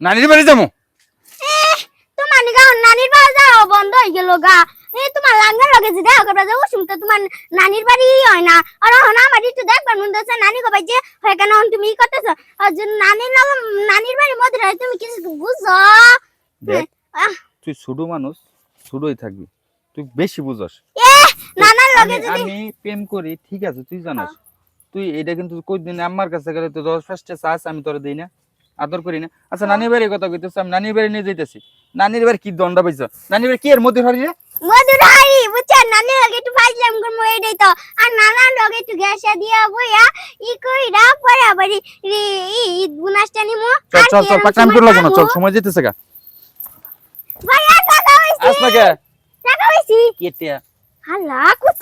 নানির বাড়ি যাব? তোমার নিগা নানির বাড়ি যাও বন্ধ হয়ে গেল গা। এই তোমার লাঙ্গার লগে যে দেখা করবা যাও শুনতে তোমার নানির বাড়ি হয় না। আর হন আমার একটু দেখবার মন যাচ্ছে নানি কবাই যে হয় কেন তুমি ই করতেছ? আর যে নানির নাম নানির বাড়ির মধ্যে রয়ে তুমি কিছু বুঝো? আহ। তুই ছোট মানুষ ছোটই থাকবি। তুই বেশি বুঝস। নানার লগে যদি আমি প্রেম করি ঠিক আছে তুই জানাস। তুই এটা কিন্তু কই দিন আমার কাছে গেলে তো দশ পাঁচটা চাষ আমি তোরা দেই না। আদর করি না। আচ্ছা নানির বাড়ির কথা কইতেছ আমি নানির বাড়ি নিয়ে যাইতেছি। নানির বাড়ি কি দণ্ডা পাইছ? নানির বাড়ি কি এর মধ্যে হারি রে? মধুর বুঝছেন? নানির লগে একটু ফাইলাম করব এটাই তো। আর নানার লগে একটু গ্যাসা দিয়া বইয়া ই কইরা পরে বাড়ি ঈদ গুনাসটা নিমু। চল চল চল পাকনাম করে লাগবো না চল সময় যেতেছে গা। ভাইয়া টাকা হইছি আস না কে টাকা হইছি কেটে হালা কত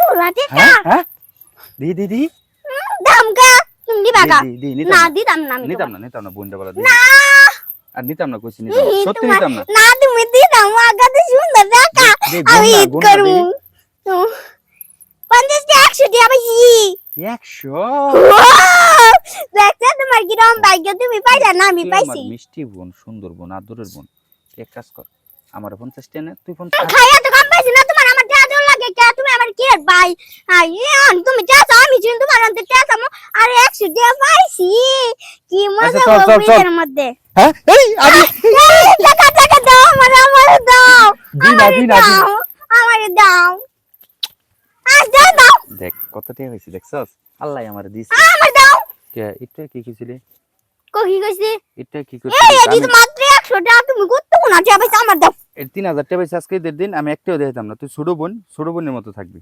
হ্যাঁ হ্যাঁ? দি দি দি। কা না দিতাম না আমি নিতাম না নিতাম না বোনটা বলা না। আর নিতাম না কইছি নিতাম সত্যি নিতাম না। না তুমি দিতাম আগাতে সুন্দর টাকা আমি ঈদ গুণ না, করব দেখি। পঞ্চাশ টা একশো টি আমি একশো? দেখছ তোমার কিরম ভাগ্য? তুমি পাইলা না আমি পাইছি। মিষ্টি বোন সুন্দর বোন আদরের বোন। এক কাজ কর আমার পঞ্চাশ টেনে তুই পঞ্চাশ খাইয়া তো কম পাইছি না তোমার আমার টাকা দেওয়া লাগে কে? তুমি আমার কি ভাই? আই তুমি টাকা আমি চিন তোমার অন্তে টাকা মো আর একশো টি পাইছি। কি মজা চল, চল, চল। এর মধ্যে। হ্যাঁ? এই আমি এই, টাকা টাকা দাও আমার আমার দাও। দি না, আমারে দি না, দি না। দাও। আজ দাও দাও দেখ কত টাকা হয়েছে দেখছস? আল্লাহ আমার দিস আমার দাও। কে এটা কি কিছিলে কই কইছি এটা কি এই মাত্র টাকা তুমি কত না টাকা পাইছো? আমার দাও। এর তিন হাজার টাকা পয়সা আজকে ঈদের দিন আমি একটাও দেখাতাম না। তুই ছোট বোন ছোট বোনের মতো থাকবি।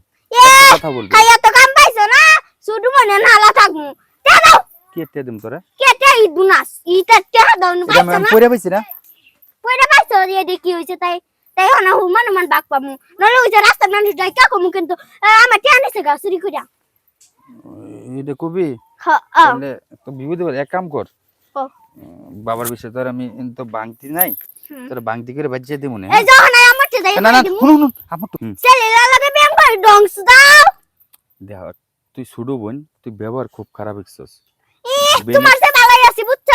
কথা বলবি। তো কাম পাইছো না? শুধু মনে নালা থাকমু টাকা দাও। কি একটা দিম তোরা? কেটে ইদুনাস ইটা টাকা দাও না পাইছো না? পড়ে পাইছি না? পয়টা পাইছো? দিয়ে দেখি হইছে তাই? তাই হনা হুমান হুমান বাক পামু। নলে যে রাস্তা মানুষ যাই কা কমু কিন্তু আমার টাকা নিছে গা চুরি কইরা। এটা কবি? হ আ, তাহলে তো বিপদ এক কাম কর। বাবার বিষয়ে তোর আমি তো বাংতি নাই। তোর বাংতি করে বাজিয়ে দিব না। এই যখন আই আমার যাই না না শুনুন আমার তো ছেলে লাগে ব্যাংক করে ডংস দাও। দেখ তুই ছোট বোন তুই ব্যবহার খুব খারাপ হইছস তোমার সে ভালোই আছি বুঝছ?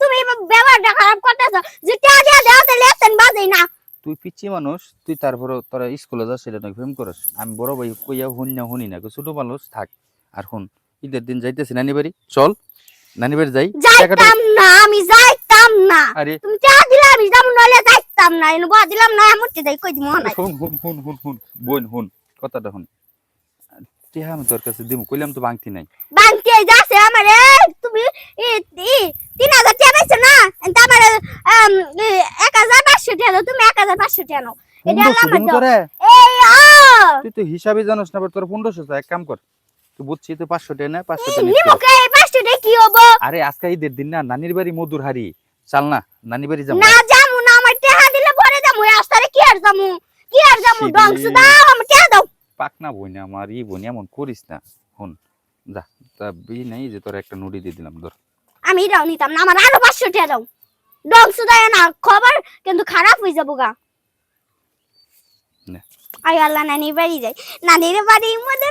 তুমি ব্যবহারটা খারাপ করতেছো। যে টাকা দিয়া দাও তাহলে এতন বাজেই না। তুই পিচ্ছি মানুষ তুই তারপরে তোরা স্কুলে যাস সেটা নাকি প্রেম করস। আমি বড় ভাই কইয়া শুন না শুনি না ছোট মানুষ থাক। আর শুন ঈদের দিন যাইতেছি নানি বাড়ি চল। নানি বাড়ি যাই? যাইতাম না আমি যাইতাম না। আরে। তুমি দিলে আমি নলে যাইতাম না। এনে বয়া দিলাম না যাই কই দিমু না শুন শুন শুন শুন শুন বোন শুন কথাটা শুন। টিহা আমি তোর কাছে দিমু কইলাম তো বাংতি নাই। বাংকে যাচ্ছে আমারে তুমি তিন হাজার টাকা পাইছো না? তা আমার এক হাজার পাঁচশো টাকা দাও তুমি এক হাজার পাঁচশো টাকা নাও। এটা আমার। এই তুই তো হিসাবে জানোস না তোর পনেরোশো এক কাম কর। বুঝছি তুই পাঁচশো টাকা না পাঁচশো টাকা কি হব? আরে আজকে ঈদের দিন না নানির বাড়ি মধুর হারি চাল না নানি বাড়ি যাব। না যামু না আমার টাকা দিলে পরে যামু এই কি আর যামু কি আর। ডংস দাও আমার দাও। পাক না বই না আমার ই এমন করিস না। হন যা তা বি নাই যে তোর একটা নুড়ি দিয়ে দিলাম ধর। আমি এটাও নিতাম না আমার আরও পাঁচশো টাকা দাও। ডংস না খবর কিন্তু খারাপ হয়ে যাব গা। আই আল্লাহ নানির বাড়ি যাই। নানির বাড়ির মধ্যে